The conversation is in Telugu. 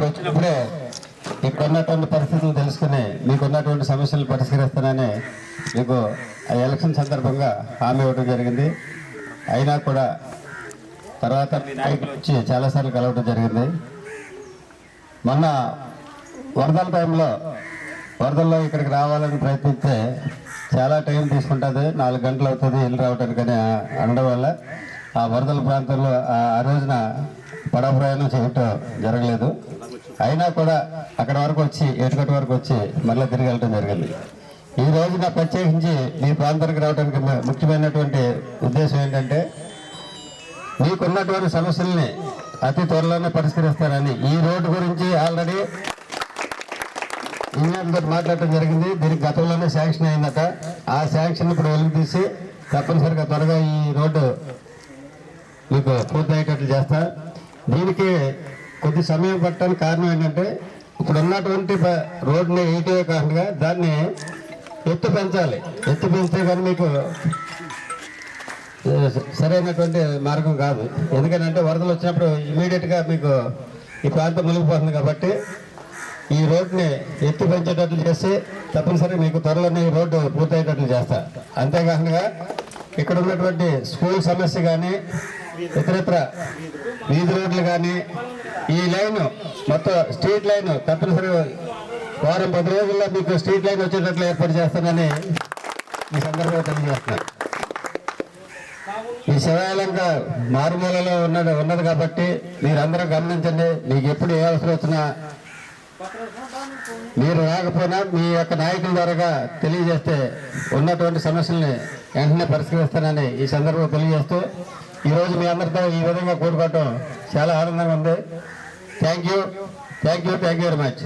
ఇప్పుడు వచ్చినప్పుడే ఇక్కడ ఉన్నటువంటి పరిస్థితులు తెలుసుకుని మీకు ఉన్నటువంటి సమస్యలు పరిష్కరిస్తానని మీకు ఎలక్షన్ సందర్భంగా హామీ ఇవ్వడం జరిగింది. అయినా కూడా తర్వాత మీ నాయకులు వచ్చి చాలాసార్లు కలవడం జరిగింది. మొన్న వరదల టైంలో వరదల్లో ఇక్కడికి రావాలని ప్రయత్నిస్తే చాలా టైం తీసుకుంటుంది. నాలుగు గంటలు అవుతుంది ఇల్లు రావడానికని అనడం వల్ల. ఆ వరదల ప్రాంతంలో ఆ- రోజున పడవ ప్రయాణం చేయటం జరగలేదు. అయినా కూడా అక్కడ వరకు వచ్చి ఎటుకటి వరకు వచ్చి మళ్ళీ తిరిగి వెళ్ళడం జరిగింది. ఈ రోజున ప్రత్యేకించి మీ ప్రాంతానికి రావడానికి ముఖ్యమైనటువంటి ఉద్దేశం ఏంటంటే మీకున్నటువంటి సమస్యల్ని అతి త్వరలోనే పరిష్కరిస్తారని ఈ రోడ్డు గురించి ఆల్రెడీ ఇంజనీర్తో మాట్లాడటం జరిగింది. దీనికి గతంలోనే శాంక్షన్ అయిందట. ఆ శాంక్షన్ ఇప్పుడు వెలుగు తీసి తప్పనిసరిగా త్వరగా ఈ రోడ్డు మీకు పూర్తయ్యేటట్లు చేస్తా. దీనికి కొద్ది సమయం పట్టడానికి కారణం ఏంటంటే ఇప్పుడు ఉన్నటువంటి రోడ్ని రోడ్డుని వేయటమే కాకుండా దాన్ని ఎత్తు పెంచాలి. ఎత్తు పెంచితే కానీ మీకు సరైనటువంటి మార్గం కాదు. ఎందుకంటే వరదలు వచ్చినప్పుడు ఇమీడియట్గా మీకు ఈ ప్రాంతం మునిగిపోతుంది కాబట్టి ఈ రోడ్ని ఎత్తి పెంచేటట్లు చేస్తే తప్పనిసరి మీకు త్వరలోనే ఈ రోడ్డు పూర్తయ్యేటట్లు చేస్తా. అంతేకాకుండా ఇక్కడ ఉన్నటువంటి స్కూల్ సమస్య కానీ ఇతరత్ర వీధి రోడ్లు కానీ ఈ లైన్ మొత్తం స్ట్రీట్ లైన్ తప్పనిసరి వారం పది రోజుల్లో మీకు స్ట్రీట్ లైన్ వచ్చేటట్లు ఏర్పాటు చేస్తానని ఈ సందర్భంగా తెలియజేస్తున్నాను. ఈ శివాలయంగా మారుమూలలో ఉన్నది ఉన్నది కాబట్టి మీరందరూ గమనించండి మీకు ఎప్పుడు ఏ అవసరం వచ్చినా మీరు రాకపోయినా మీ యొక్క నాయకుల ద్వారాగా తెలియజేస్తే ఉన్నటువంటి సమస్యల్ని వెంటనే పరిష్కరిస్తానని ఈ సందర్భంగా తెలియజేస్తూ ఈరోజు మీ అందరితో ఈ విధంగా కూడుకోవటం చాలా ఆనందంగా ఉంది. Thank you thank you thank you very much